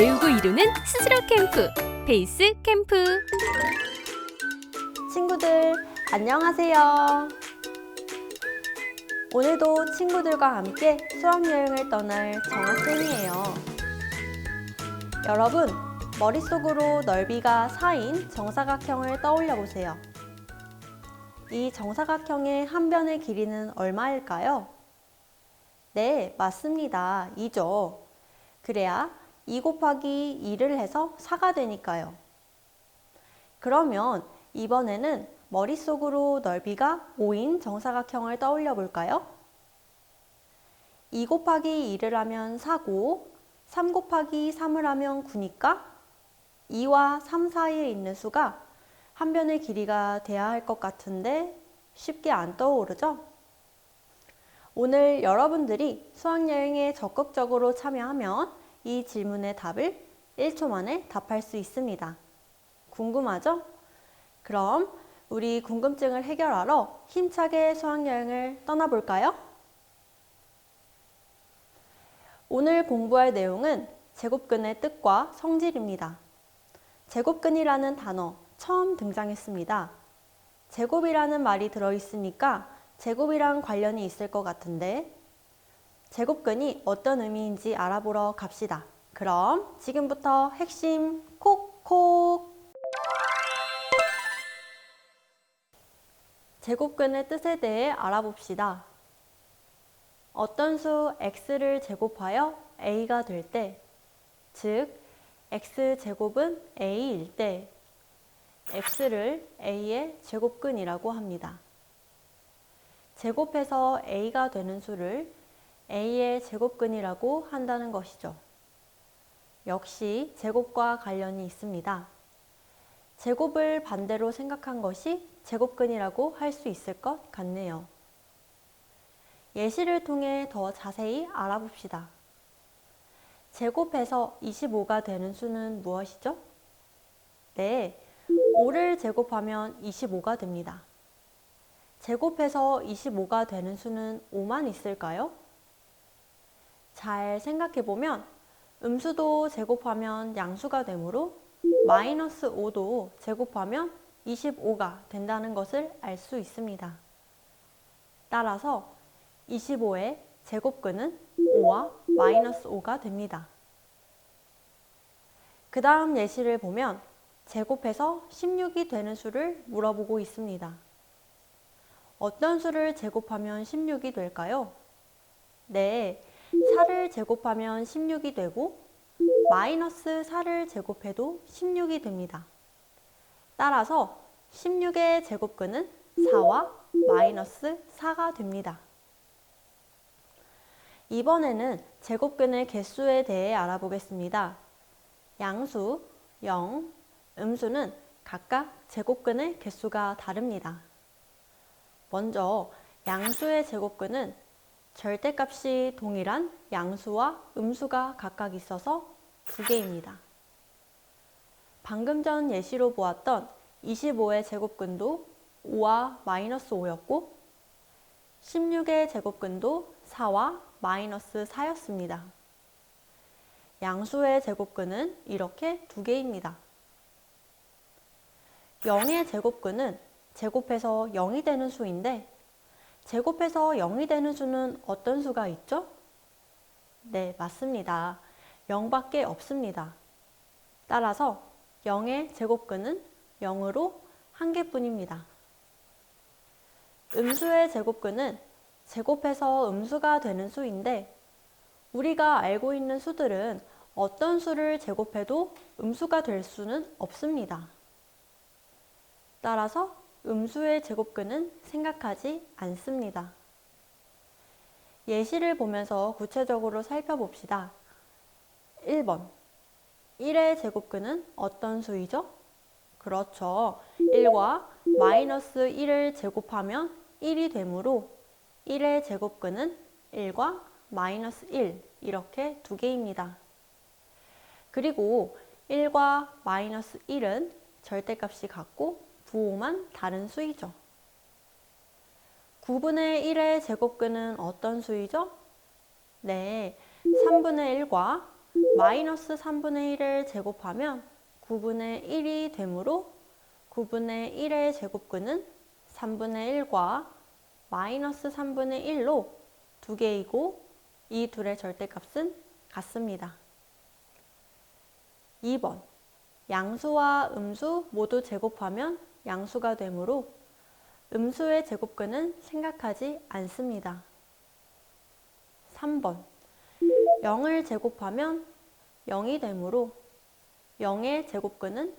배우고 이루는 스스로 캠프 베이스 캠프 친구들, 안녕하세요. 오늘도 친구들과 함께 수학여행을 떠날 정아쌤이에요. 여러분, 머릿속으로 넓이가 4인 정사각형을 떠올려 보세요. 이 정사각형의 한 변의 길이는 얼마일까요? 네, 맞습니다. 2죠. 그래야 2 곱하기 2를 해서 4가 되니까요. 그러면 이번에는 머릿속으로 넓이가 5인 정사각형을 떠올려 볼까요? 2 곱하기 2를 하면 4고 3 곱하기 3을 하면 9니까 2와 3 사이에 있는 수가 한 변의 길이가 돼야 할 것 같은데 쉽게 안 떠오르죠? 오늘 여러분들이 수학여행에 적극적으로 참여하면 이 질문의 답을 1초 만에 답할 수 있습니다. 궁금하죠? 그럼 우리 궁금증을 해결하러 힘차게 수학여행을 떠나볼까요? 오늘 공부할 내용은 제곱근의 뜻과 성질입니다. 제곱근이라는 단어 처음 등장했습니다. 제곱이라는 말이 들어있으니까 제곱이랑 관련이 있을 것 같은데 제곱근이 어떤 의미인지 알아보러 갑시다. 그럼 지금부터 핵심 콕콕 제곱근의 뜻에 대해 알아봅시다. 어떤 수 x를 제곱하여 a가 될 때, 즉 x 제곱은 a일 때 x를 a의 제곱근이라고 합니다. 제곱해서 a가 되는 수를 a의 제곱근이라고 한다는 것이죠. 역시 제곱과 관련이 있습니다. 제곱을 반대로 생각한 것이 제곱근이라고 할 수 있을 것 같네요. 예시를 통해 더 자세히 알아봅시다. 제곱해서 25가 되는 수는 무엇이죠? 네, 5를 제곱하면 25가 됩니다. 제곱해서 25가 되는 수는 5만 있을까요? 잘 생각해 보면 음수도 제곱하면 양수가 되므로 마이너스 5도 제곱하면 25가 된다는 것을 알 수 있습니다. 따라서 25의 제곱근은 5와 마이너스 5가 됩니다. 그 다음 예시를 보면 제곱해서 16이 되는 수를 물어보고 있습니다. 어떤 수를 제곱하면 16이 될까요? 네, 4를 제곱하면 16이 되고 마이너스 4를 제곱해도 16이 됩니다. 따라서 16의 제곱근은 4와 마이너스 4가 됩니다. 이번에는 제곱근의 개수에 대해 알아보겠습니다. 양수, 0, 음수는 각각 제곱근의 개수가 다릅니다. 먼저 양수의 제곱근은 절대값이 동일한 양수와 음수가 각각 있어서 두 개입니다. 방금 전 예시로 보았던 25의 제곱근도 5와 마이너스 5였고 16의 제곱근도 4와 마이너스 4였습니다. 양수의 제곱근은 이렇게 두 개입니다. 0의 제곱근은 제곱해서 0이 되는 수인데 제곱해서 0이 되는 수는 어떤 수가 있죠? 네, 맞습니다. 0밖에 없습니다. 따라서 0의 제곱근은 0으로 한 개뿐입니다. 음수의 제곱근은 제곱해서 음수가 되는 수인데 우리가 알고 있는 수들은 어떤 수를 제곱해도 음수가 될 수는 없습니다. 따라서 음수의 제곱근은 생각하지 않습니다. 예시를 보면서 구체적으로 살펴봅시다. 1번. 1의 제곱근은 어떤 수이죠? 그렇죠. 1과 마이너스 1을 제곱하면 1이 되므로 1의 제곱근은 1과 마이너스 1 이렇게 두 개입니다. 그리고 1과 마이너스 1은 절대값이 같고 부호만 다른 수이죠. 9분의 1의 제곱근은 어떤 수이죠? 네, 3분의 1과 마이너스 3분의 1을 제곱하면 9분의 1이 되므로 9분의 1의 제곱근은 3분의 1과 마이너스 3분의 1로 두 개이고 이 둘의 절대값은 같습니다. 2번 양수와 음수 모두 제곱하면 양수가 되므로 음수의 제곱근은 생각하지 않습니다. 3번 0을 제곱하면 0이 되므로 0의 제곱근은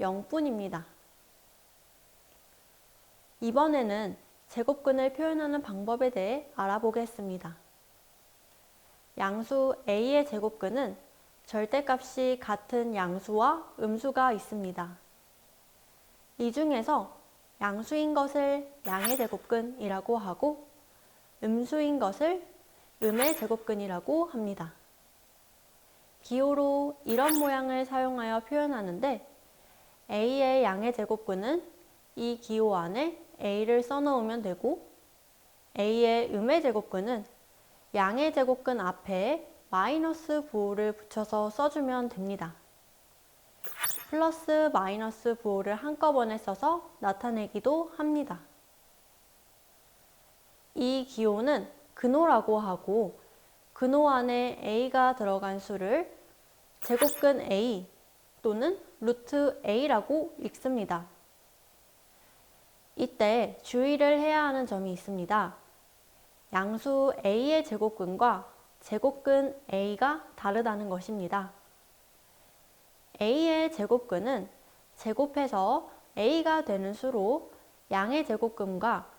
0뿐입니다. 이번에는 제곱근을 표현하는 방법에 대해 알아보겠습니다. 양수 a의 제곱근은 절대값이 같은 양수와 음수가 있습니다. 이 중에서 양수인 것을 양의 제곱근이라고 하고 음수인 것을 음의 제곱근이라고 합니다. 기호로 이런 모양을 사용하여 표현하는데 a의 양의 제곱근은 이 기호 안에 a를 써넣으면 되고 a의 음의 제곱근은 양의 제곱근 앞에 마이너스 부호를 붙여서 써주면 됩니다. 플러스 마이너스 부호를 한꺼번에 써서 나타내기도 합니다. 이 기호는 근호라고 하고 근호 안에 a가 들어간 수를 제곱근 a 또는 루트 a라고 읽습니다. 이때 주의를 해야 하는 점이 있습니다. 양수 a의 제곱근과 제곱근 a가 다르다는 것입니다. A의 제곱근은 제곱해서 a가 되는 수로 양의 제곱근과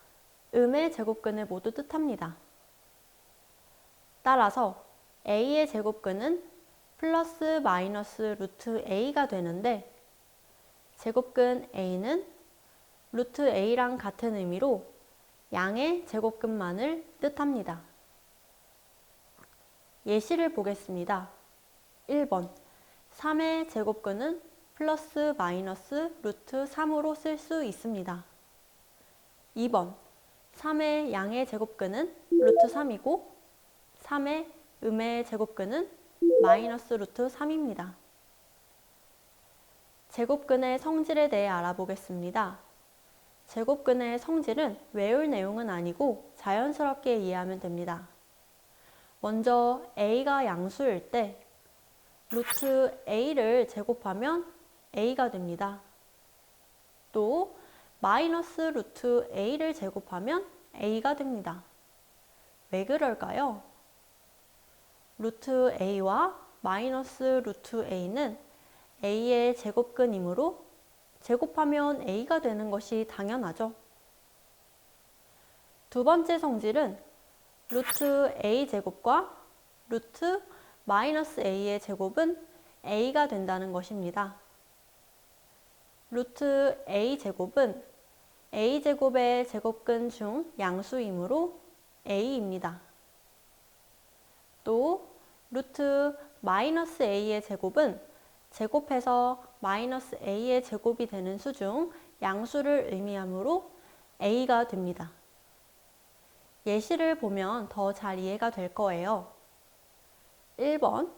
음의 제곱근을 모두 뜻합니다. 따라서 a의 제곱근은 플러스 마이너스 루트 a가 되는데 제곱근 a는 루트 a랑 같은 의미로 양의 제곱근만을 뜻합니다. 예시를 보겠습니다. 1번 3의 제곱근은 플러스 마이너스 루트 3으로 쓸 수 있습니다. 2번 3의 양의 제곱근은 루트 3이고 3의 음의 제곱근은 마이너스 루트 3입니다. 제곱근의 성질에 대해 알아보겠습니다. 제곱근의 성질은 외울 내용은 아니고 자연스럽게 이해하면 됩니다. 먼저 a가 양수일 때 루트 a를 제곱하면 a가 됩니다. 또 마이너스 루트 a를 제곱하면 a가 됩니다. 왜 그럴까요? 루트 a와 마이너스 루트 a는 a의 제곱근이므로 제곱하면 a가 되는 것이 당연하죠. 두 번째 성질은 루트 a 제곱과 루트 마이너스 a의 제곱은 a가 된다는 것입니다. 루트 a 제곱은 a 제곱의 제곱근 중 양수이므로 a입니다. 또 루트 마이너스 a의 제곱은 제곱해서 마이너스 a의 제곱이 되는 수 중 양수를 의미하므로 a가 됩니다. 예시를 보면 더 잘 이해가 될 거예요. 1번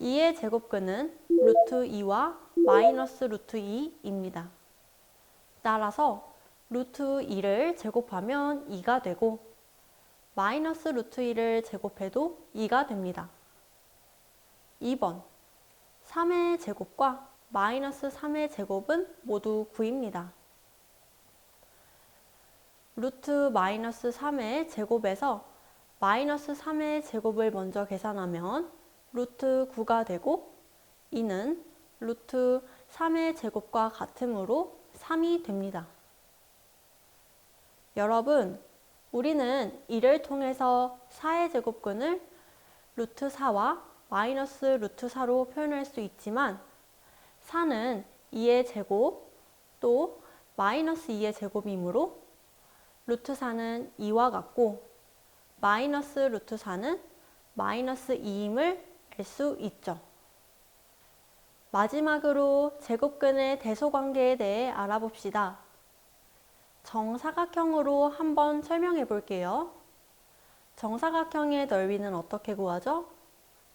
2의 제곱근은 루트 2와 마이너스 루트 2입니다. 따라서 루트 2를 제곱하면 2가 되고 마이너스 루트 2를 제곱해도 2가 됩니다. 2번 3의 제곱과 마이너스 3의 제곱은 모두 9입니다. 루트 마이너스 3의 제곱에서 마이너스 3의 제곱을 먼저 계산하면 루트 9가 되고 이는 루트 3의 제곱과 같으므로 3이 됩니다. 여러분, 우리는 이를 통해서 4의 제곱근을 루트 4와 마이너스 루트 4로 표현할 수 있지만 4는 2의 제곱 또 마이너스 2의 제곱이므로 루트 4는 2와 같고 마이너스 루트 4는 마이너스 2임을 알 수 있죠. 마지막으로 제곱근의 대소관계에 대해 알아봅시다. 정사각형으로 한번 설명해 볼게요. 정사각형의 넓이는 어떻게 구하죠?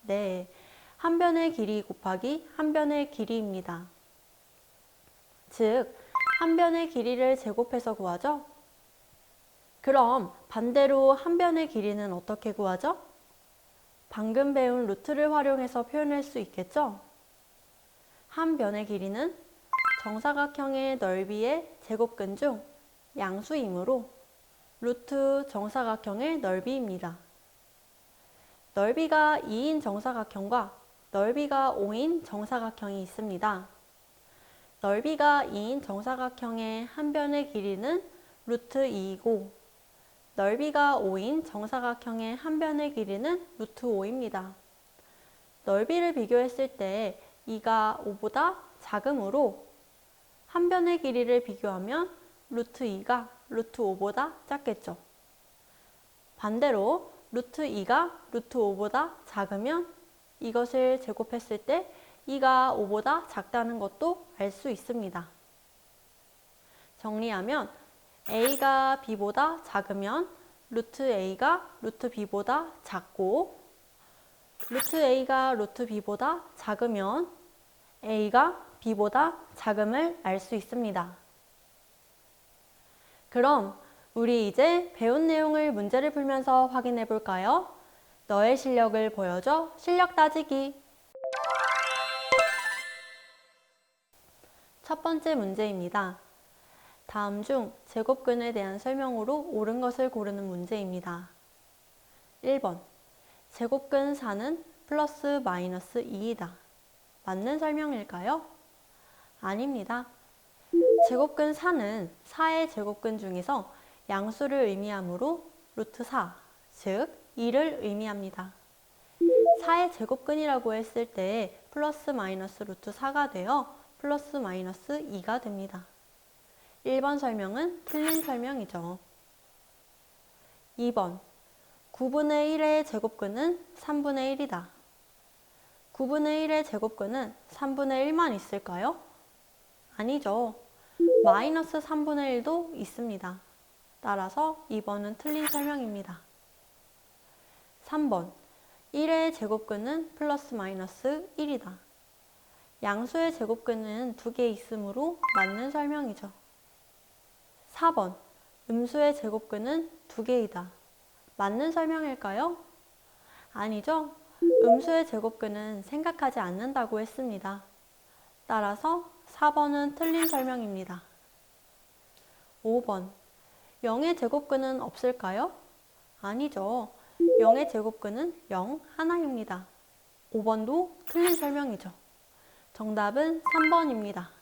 네, 한 변의 길이 곱하기 한 변의 길이입니다. 즉, 한 변의 길이를 제곱해서 구하죠? 그럼 반대로 한 변의 길이는 어떻게 구하죠? 방금 배운 루트를 활용해서 표현할 수 있겠죠? 한 변의 길이는 정사각형의 넓이의 제곱근 중 양수이므로 루트 정사각형의 넓이입니다. 넓이가 2인 정사각형과 넓이가 5인 정사각형이 있습니다. 넓이가 2인 정사각형의 한 변의 길이는 루트 2이고 넓이가 5인 정사각형의 한 변의 길이는 루트 5입니다. 넓이를 비교했을 때 2가 5보다 작으므로 한 변의 길이를 비교하면 루트 2가 루트 5보다 작겠죠. 반대로 루트 2가 루트 5보다 작으면 이것을 제곱했을 때 2가 5보다 작다는 것도 알 수 있습니다. 정리하면 a가 b보다 작으면 루트 a가 루트 b보다 작고 루트 a가 루트 b보다 작으면 a가 b보다 작음을 알 수 있습니다. 그럼 우리 이제 배운 내용을 문제를 풀면서 확인해 볼까요? 너의 실력을 보여줘 실력 따지기. 첫 번째 문제입니다. 다음 중 제곱근에 대한 설명으로 옳은 것을 고르는 문제입니다. 1번. 제곱근 4는 플러스 마이너스 2이다. 맞는 설명일까요? 아닙니다. 제곱근 4는 4의 제곱근 중에서 양수를 의미하므로 루트 4, 즉 2를 의미합니다. 4의 제곱근이라고 했을 때 플러스 마이너스 루트 4가 되어 플러스 마이너스 2가 됩니다. 1번 설명은 틀린 설명이죠. 2번 9분의 1의 제곱근은 3분의 1이다. 9분의 1의 제곱근은 3분의 1만 있을까요? 아니죠. 마이너스 3분의 1도 있습니다. 따라서 2번은 틀린 설명입니다. 3번 1의 제곱근은 플러스 마이너스 1이다. 양수의 제곱근은 두 개 있으므로 맞는 설명이죠. 4번 음수의 제곱근은 두 개이다. 맞는 설명일까요? 아니죠. 음수의 제곱근은 생각하지 않는다고 했습니다. 따라서 4번은 틀린 설명입니다. 5번 0의 제곱근은 없을까요? 아니죠. 0의 제곱근은 0 하나입니다. 5번도 틀린 설명이죠. 정답은 3번입니다.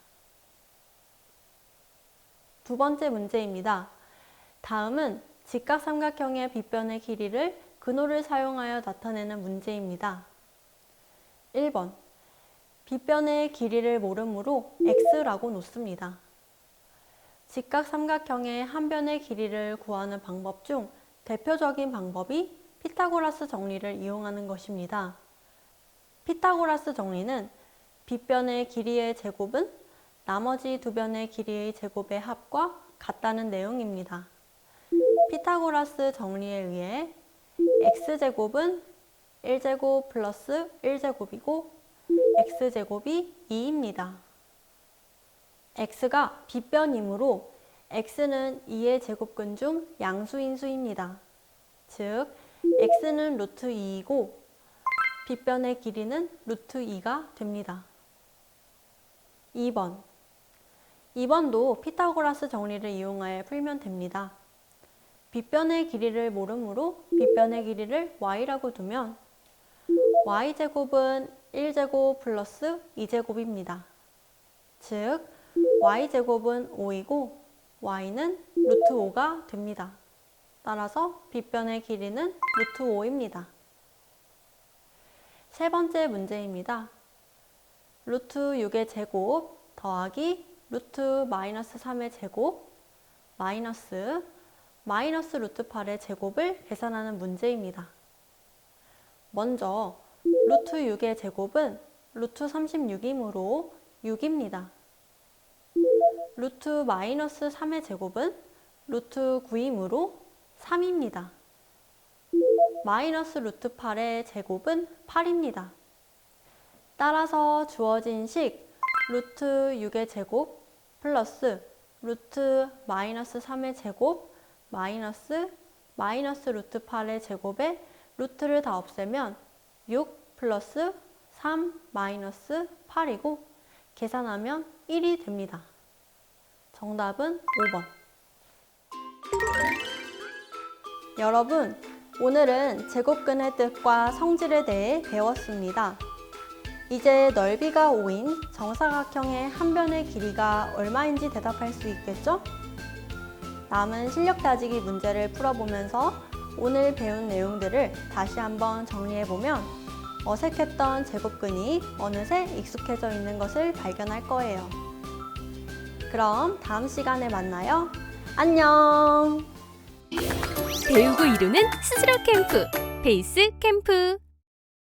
두 번째 문제입니다. 다음은 직각삼각형의 빗변의 길이를 근호를 사용하여 나타내는 문제입니다. 1번 빗변의 길이를 모르므로 x라고 놓습니다. 직각삼각형의 한 변의 길이를 구하는 방법 중 대표적인 방법이 피타고라스 정리를 이용하는 것입니다. 피타고라스 정리는 빗변의 길이의 제곱은 나머지 두 변의 길이의 제곱의 합과 같다는 내용입니다. 피타고라스 정리에 의해 x제곱은 1제곱 플러스 1제곱이고 x제곱이 2입니다. x가 빗변이므로 x는 2의 제곱근 중 양수인 수입니다. 즉 x는 루트 2이고 빗변의 길이는 루트 2가 됩니다. 2번 2번도 피타고라스 정리를 이용하여 풀면 됩니다. 빗변의 길이를 모르므로 빗변의 길이를 y라고 두면 y제곱은 1제곱 플러스 2제곱입니다. 즉 y제곱은 5이고 y는 루트 5가 됩니다. 따라서 빗변의 길이는 루트 5입니다. 세 번째 문제입니다. 루트 6의 제곱 더하기 루트 마이너스 3의 제곱 마이너스 마이너스 루트 8의 제곱을 계산하는 문제입니다. 먼저 루트 6의 제곱은 루트 36이므로 6입니다. 루트 마이너스 3의 제곱은 루트 9이므로 3입니다. 마이너스 루트 8의 제곱은 8입니다. 따라서 주어진 식 루트 6의 제곱 플러스 루트 마이너스 3의 제곱 마이너스 마이너스 루트 8의 제곱에 루트를 다 없애면 6 플러스 3 마이너스 8이고 계산하면 1이 됩니다. 정답은 5번. 여러분, 오늘은 제곱근의 뜻과 성질에 대해 배웠습니다. 이제 넓이가 5인 정사각형의 한 변의 길이가 얼마인지 대답할 수 있겠죠? 남은 실력 다지기 문제를 풀어보면서 오늘 배운 내용들을 다시 한번 정리해보면 어색했던 제곱근이 어느새 익숙해져 있는 것을 발견할 거예요. 그럼 다음 시간에 만나요. 안녕! 배우고 이루는 스스로 캠프. 베이스 캠프.